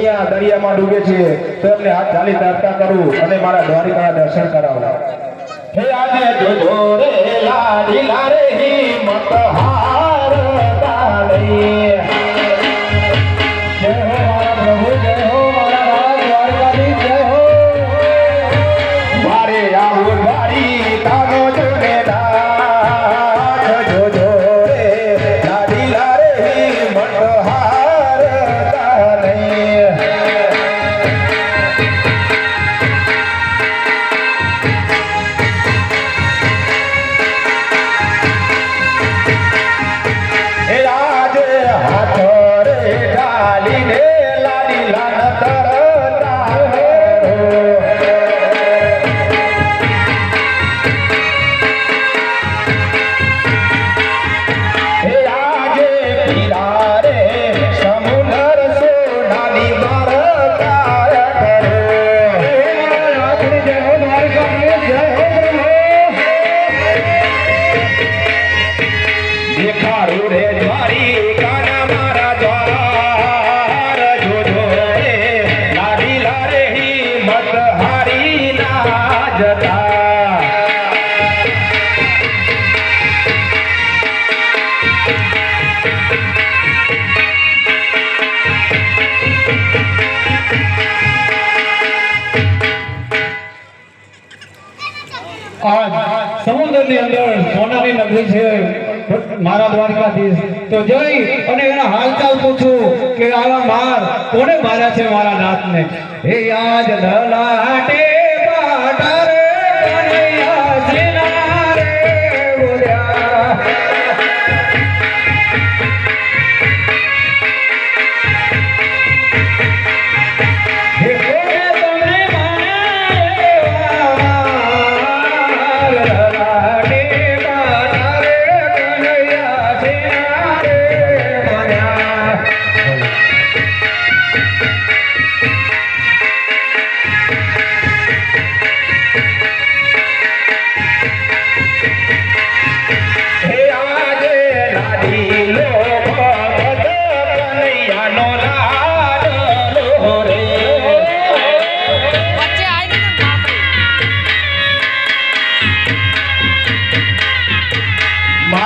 અહીંયા દરિયામાં ડૂબે છે, તો એમને હાથ ચાલી તારતા કરું અને મારા દ્વારિકાના દર્શન કરાવો. હે આજે જોજો રે લારી લારે હિંમત હા. આજ સમુદ્રની અંદર સોનાની નગરી છે, મારા દ્વારકાધીશ. તો જઈ અને એના હાલચાલ પૂછું કે આવા માર કોને માર્યા છે મારા નાથને હે યાદ લલાટે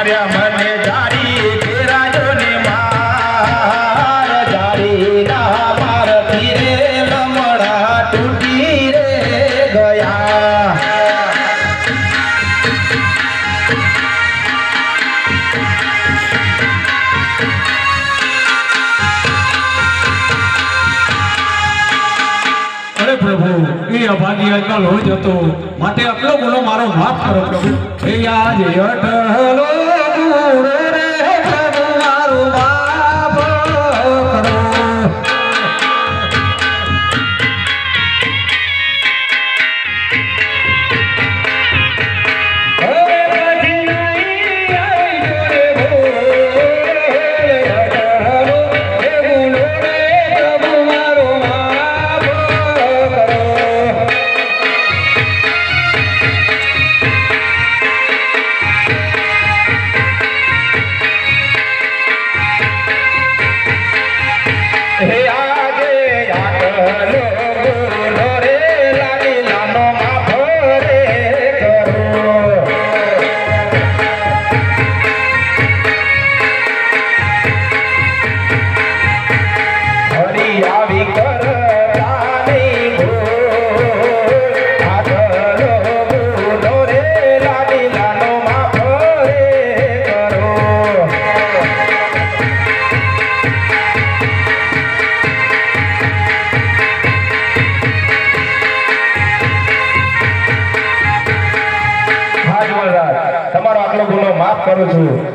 માર્યા મને જાય પ્રભુ. એ અભાગી અકલ હોય જતો. માટે આટલો બોલો મારો માફ કરો પ્રભુ. એ આજ અટલો દૂર.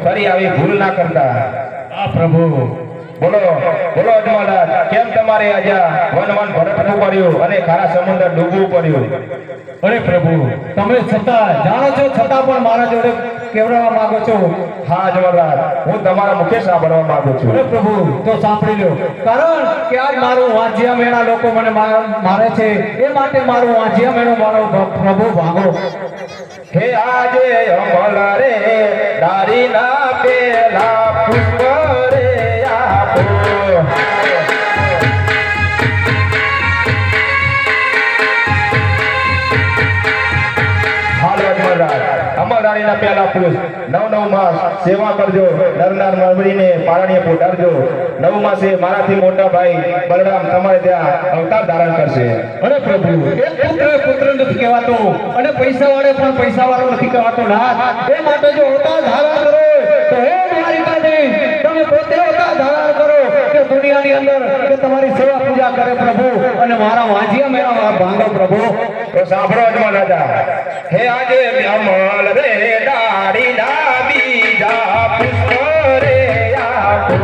ફરી આવી ભૂલ ના કરતા. આ પ્રભુ. બોલો બોલો અજમાદાસ કેમ તમારે આજે વન વન ભટકવું પડ્યું અને ખારા સમુદ્ર ડૂબવું પડ્યું? અરે પ્રભુ તમે છતાં જાણો છો છતાં પણ મારા જોડે કેવડાવવા માંગો છો? હા અજમલરાજ હું તમારા મુખે સાંભળવા માંગુ છું. અરે પ્રભુ તો સાંભળી લો. કારણ કે આજ મારું વાંજિયા મેળા લોકો મને મારે છે એ માટે મારું વાંજિયા મેળો મારો પ્રભુ ભાગો. હે આજે અમલ રે દારી ના પેલા પુષ્પ રે આપો. હાલો અજમલરાજ પહેલા પુરુષ. નવ નવ માસ સેવા કરજો. નરનાર મરમરીને પારણીએ પોટાડજો નવ માસે મારાથી મોટા ભાઈ બલરામ તમારે ત્યાં અવતાર ધારણ કરશે. અરે પ્રભુ, એક પુત્ર પુત્ર નથી કહેવાતો અને પૈસા વાળે પણ પૈસા વાળો નથી કહેવાતો નાથ. એ માટે જો અવતાર ધારણ કરો, તો હે દ્વારિકાધીશ, તમે પોતે અવતાર ધારણ કરો કે દુનિયાની અંદર કે તમારી સેવા પૂજા કરે પ્રભુ અને મારા વાંજિયા મેળા ભાંગો પ્રભુ. તો સાંભળો અજમલ રાજા હે આજે અમલ રે દાડી ના બીજા પુષ્પ રે આખો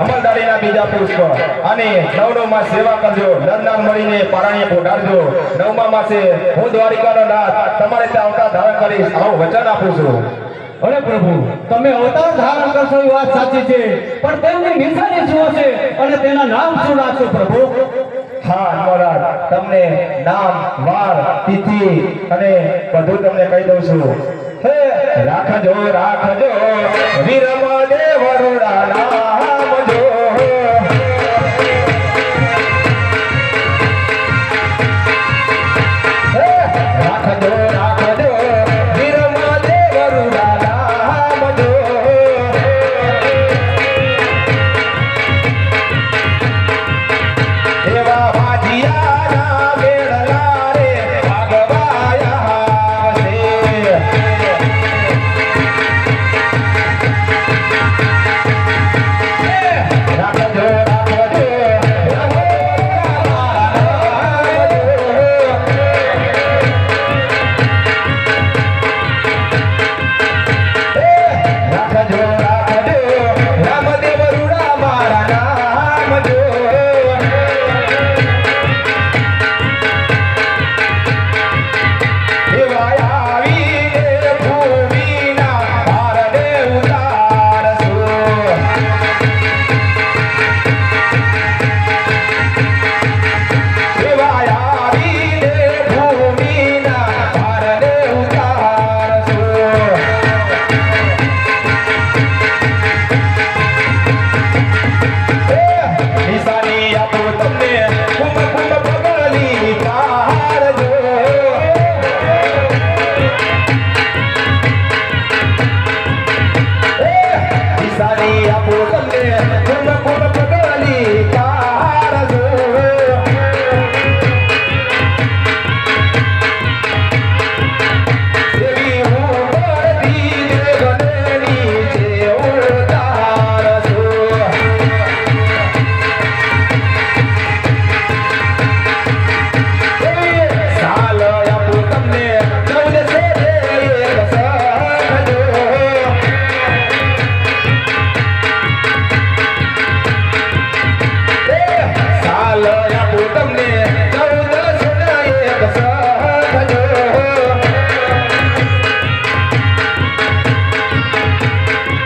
અમલદારીના બીજા પુષ્પ. અને નવ નવ સેવા કરજો નરનાર મળીને પારાણીએ પોઢાડજો નવમા માસે હું દ્વારિકાનો નાથ, તમારે ત્યાં આવતા ધારણ કરીશ. આવું વચન આપું છું. અરે પ્રભુ, તમે અવતાર ધારણ કરશો એ વાત સાચી છે, પણ તેમની નિશાની શું હશે અને તેના નામ શું રાખશો પ્રભુ? હા, મહારાજ, તમને નામ વાર તિથિ અને બધું તમને કહી દઉં છું. હે, રાખજો રાખજો વીરમ દેવ વરુણા નામ